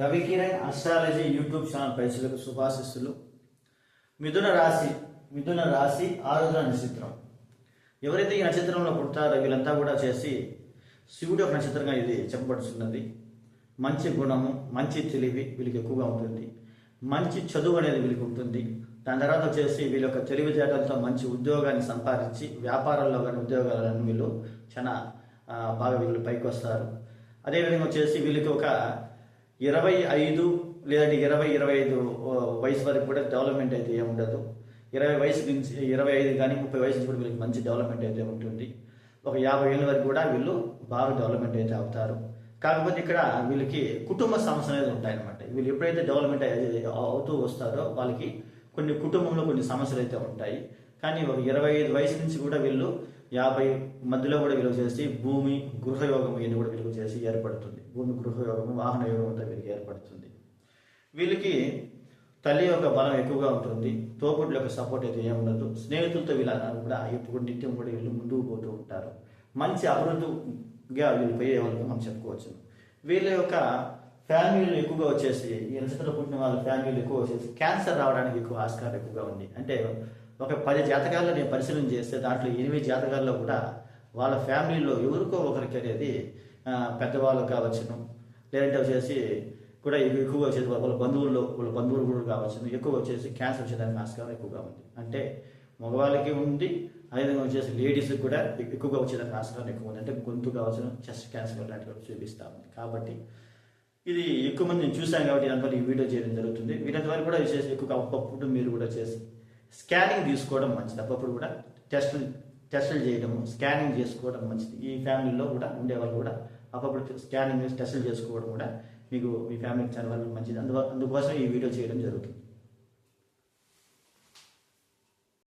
Ravikiran astrology YouTube channel పైసలకు శుభాశిస్సులు మిథున రాశి మిథున రాశి ఆరుద్ర నక్షత్రం. ఎవరైతే ఈ నక్షత్రంలో పుడతారో వీళ్ళంతా కూడా చేసి శివుడు ఒక నక్షత్రంగా ఇది చెప్పబడుతున్నది మంచి గుణము మంచి తెలివి వీళ్ళకి ఎక్కువగా ఉంటుంది. మంచి చదువు అనేది వీళ్ళకి ఉంటుంది. దాని తర్వాత వచ్చేసి వీళ్ళ యొక్క తెలివితేటలతో మంచి ఉద్యోగాన్ని సంపాదించి వ్యాపారంలో కానీ ఉద్యోగాలను వీళ్ళు చాలా బాగా వీళ్ళు పైకి వస్తారు. అదేవిధంగా వచ్చేసి వీళ్ళకి ఒక ఇరవై ఐదు లేదంటే ఇరవై ఇరవై ఐదు వయసు వరకు కూడా డెవలప్మెంట్ అయితే ఏముండదు ఉండదు. ఇరవై వయసు నుంచి ఇరవై ఐదు కానీ ముప్పై వయసు నుంచి కూడా వీళ్ళకి మంచి డెవలప్మెంట్ అయితే ఉంటుంది. ఒక యాభై ఏళ్ళ వరకు కూడా వీళ్ళు బాగా డెవలప్మెంట్ అయితే అవుతారు. కాకపోతే ఇక్కడ వీళ్ళకి కుటుంబ సమస్యలు అనేది ఉంటాయన్నమాట. వీళ్ళు ఎప్పుడైతే డెవలప్మెంట్ అవుతూ వస్తారో వాళ్ళకి కొన్ని కుటుంబంలో కొన్ని సమస్యలు అయితే ఉంటాయి. కానీ ఒక ఇరవై ఐదు వయసు నుంచి కూడా వీళ్ళు యాభై మధ్యలో కూడా విలువ చేసి భూమి గృహయోగం ఇది కూడా విలువ చేసి ఏర్పడుతుంది. భూమి గృహయోగం వాహన యోగం అంతా వీళ్ళకి ఏర్పడుతుంది. వీళ్ళకి తల్లి యొక్క బలం ఎక్కువగా ఉంటుంది. తోపుడు యొక్క సపోర్ట్ అయితే ఏముండదు. స్నేహితులతో వీళ్ళ కూడా ఎప్పుడు నిత్యం కూడా వీళ్ళు ముందుకు పోతూ ఉంటారు. మంచి అభివృద్ధిగా వీళ్ళు పోయే వాళ్ళకి మనం చెప్పుకోవచ్చు. వీళ్ళ యొక్క ఫ్యామిలీలు ఎక్కువగా వచ్చేసి ఈ నక్షత్రం పుట్టిన వాళ్ళ ఫ్యామిలీలు ఎక్కువ వచ్చేసి క్యాన్సర్ రావడానికి ఎక్కువ ఆస్కారం ఎక్కువగా ఉంది. అంటే ఒక పది జాతకాల్లో నేను పరిశీలన చేస్తే దాంట్లో ఎనిమిది జాతకాల్లో కూడా వాళ్ళ ఫ్యామిలీలో ఎవరికో ఒకరికి అనేది పెద్దవాళ్ళు కావచ్చును. లేదంటే వచ్చేసి కూడా ఎక్కువగా వచ్చేసి వాళ్ళ బంధువుల్లో వాళ్ళ బంధువులు కూడా కావచ్చు ఎక్కువ వచ్చేసి క్యాన్సర్ వచ్చేదానికి ఆస్కారం ఎక్కువగా ఉంది. అంటే మగవాళ్ళకి ఉంది అదేవిధంగా వచ్చేసి లేడీస్కి కూడా ఎక్కువగా వచ్చేదానికి ఆస్కారం ఎక్కువ ఉంది. అంటే గొంతు కావచ్చు చెస్ట్ క్యాన్సర్ లాంటివి చూపిస్తూ ఉంది. కాబట్టి ఇది ఎక్కువ మంది నేను చూశాను కాబట్టి దానివల్ల ఈ వీడియో చేయడం జరుగుతుంది. వీటి ద్వారా కూడా చేసి ఎక్కువ అప్పప్పుడు మీరు కూడా చేసి స్కానింగ్ తీసుకోవడం మంచిది. అప్పప్పుడు కూడా టెస్టులు టెస్టులు చేయడము స్కానింగ్ చేసుకోవడం మంచిది. ఈ ఫ్యామిలీలో కూడా ఉండేవాళ్ళు కూడా అప్పప్పుడు స్కానింగ్ టెస్టులు చేసుకోవడం కూడా మీకు మీ ఫ్యామిలీకి చాలా మంచిది. అందువల్ల అందుకోసం ఈ వీడియో చేయడం జరుగుతుంది.